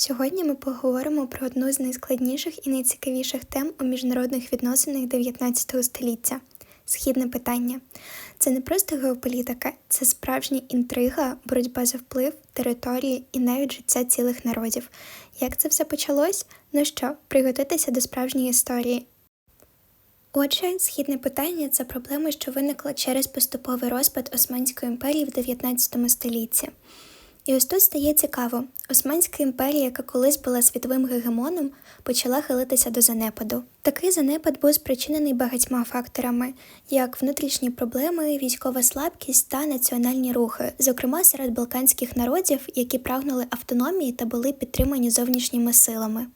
Сьогодні ми поговоримо про одну з найскладніших і найцікавіших тем у міжнародних відносинах 19 століття східне питання. Це не просто геополітика, це справжня інтрига, боротьба за вплив, території і навіть життя цілих народів. Як це все почалось? Ну що, приготуйтеся до справжньої історії. Отже, східне питання це проблема, що виникла через поступовий розпад Османської імперії в 19 столітті. І ось тут стає цікаво: Османська імперія, яка колись була світовим гегемоном, почала хилитися до занепаду. Такий занепад був спричинений багатьма факторами, як внутрішні проблеми, військова слабкість та національні рухи, зокрема серед балканських народів, які прагнули автономії та були підтримані зовнішніми силами.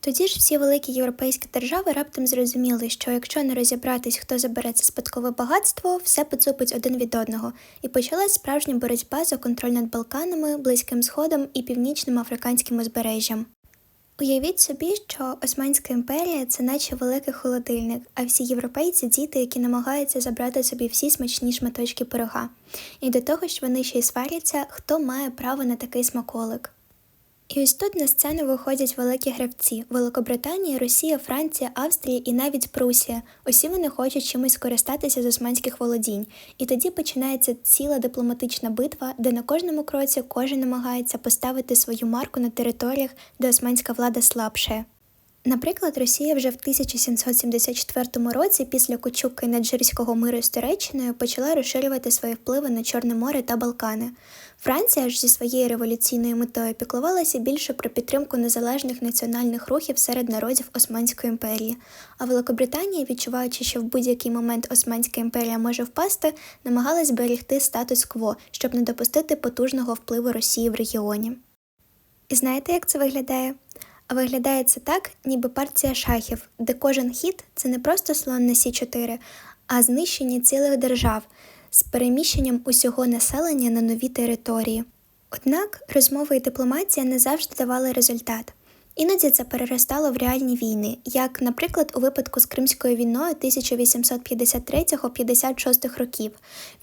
Тоді ж всі великі європейські держави раптом зрозуміли, що якщо не розібратись, хто забере це спадкове багатство, все поцупить один від одного, і почалась справжня боротьба за контроль над Балканами, Близьким Сходом і північним африканським узбережжям. Уявіть собі, що Османська імперія це наче великий холодильник, а всі європейці діти, які намагаються забрати собі всі смачні шматочки пирога. І до того ж вони ще й сваряться, хто має право на такий смаколик. І ось тут на сцену виходять великі гравці: Великобританія, Росія, Франція, Австрія і навіть Прусія. Усі вони хочуть чимось скористатися з османських володінь. І тоді починається ціла дипломатична битва, де на кожному кроці кожен намагається поставити свою марку на територіях, де османська влада слабше. Наприклад, Росія вже в 1774 році після Кучуки Наджирського миру з Туреччиною почала розширювати свої впливи на Чорне море та Балкани. Франція ж зі своєю революційною метою піклувалася більше про підтримку незалежних національних рухів серед народів Османської імперії. А Великобританія, відчуваючи, що в будь-який момент Османська імперія може впасти, намагалась зберегти статус-кво, щоб не допустити потужного впливу Росії в регіоні. І знаєте, як це виглядає? Виглядає це так, ніби партія шахів, де кожен хід це не просто слон на Сі 4 а знищення цілих держав з переміщенням усього населення на нові території. Однак розмови і дипломатія не завжди давали результат. Іноді це переростало в реальні війни, як, наприклад, у випадку з Кримською війною 1853-56 років.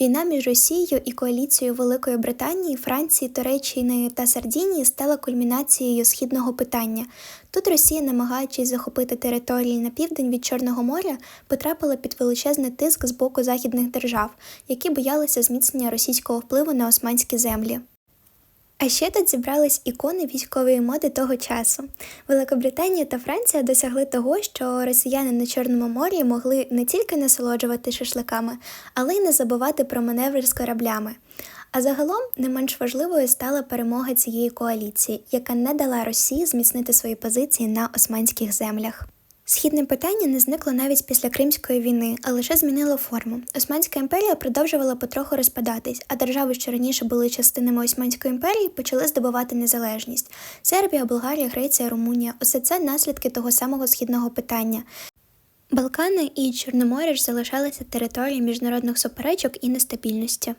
Війна між Росією і коаліцією Великої Британії, Франції, Туреччини та Сардінії стала кульмінацією східного питання. Тут Росія, намагаючись захопити території на південь від Чорного моря, потрапила під величезний тиск з боку західних держав, які боялися зміцнення російського впливу на османські землі. А ще тут зібрались ікони військової моди того часу. Великобританія та Франція досягли того, що росіяни на Чорному морі могли не тільки насолоджувати шашликами, але й не забувати про маневри з кораблями. А загалом не менш важливою стала перемога цієї коаліції, яка не дала Росії зміцнити свої позиції на османських землях. Східне питання не зникло навіть після Кримської війни, а лише змінило форму. Османська імперія продовжувала потроху розпадатись, а держави, що раніше були частинами Османської імперії, почали здобувати незалежність. Сербія, Болгарія, Греція, Румунія усе це наслідки того самого східного питання. Балкани і Чорноморя ж залишалися територією міжнародних суперечок і нестабільності.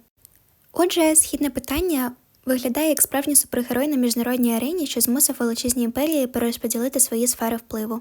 Отже, східне питання виглядає як справжній супергерой на міжнародній арені, що змусив величезні імперії перерозподілити свої сфери впливу.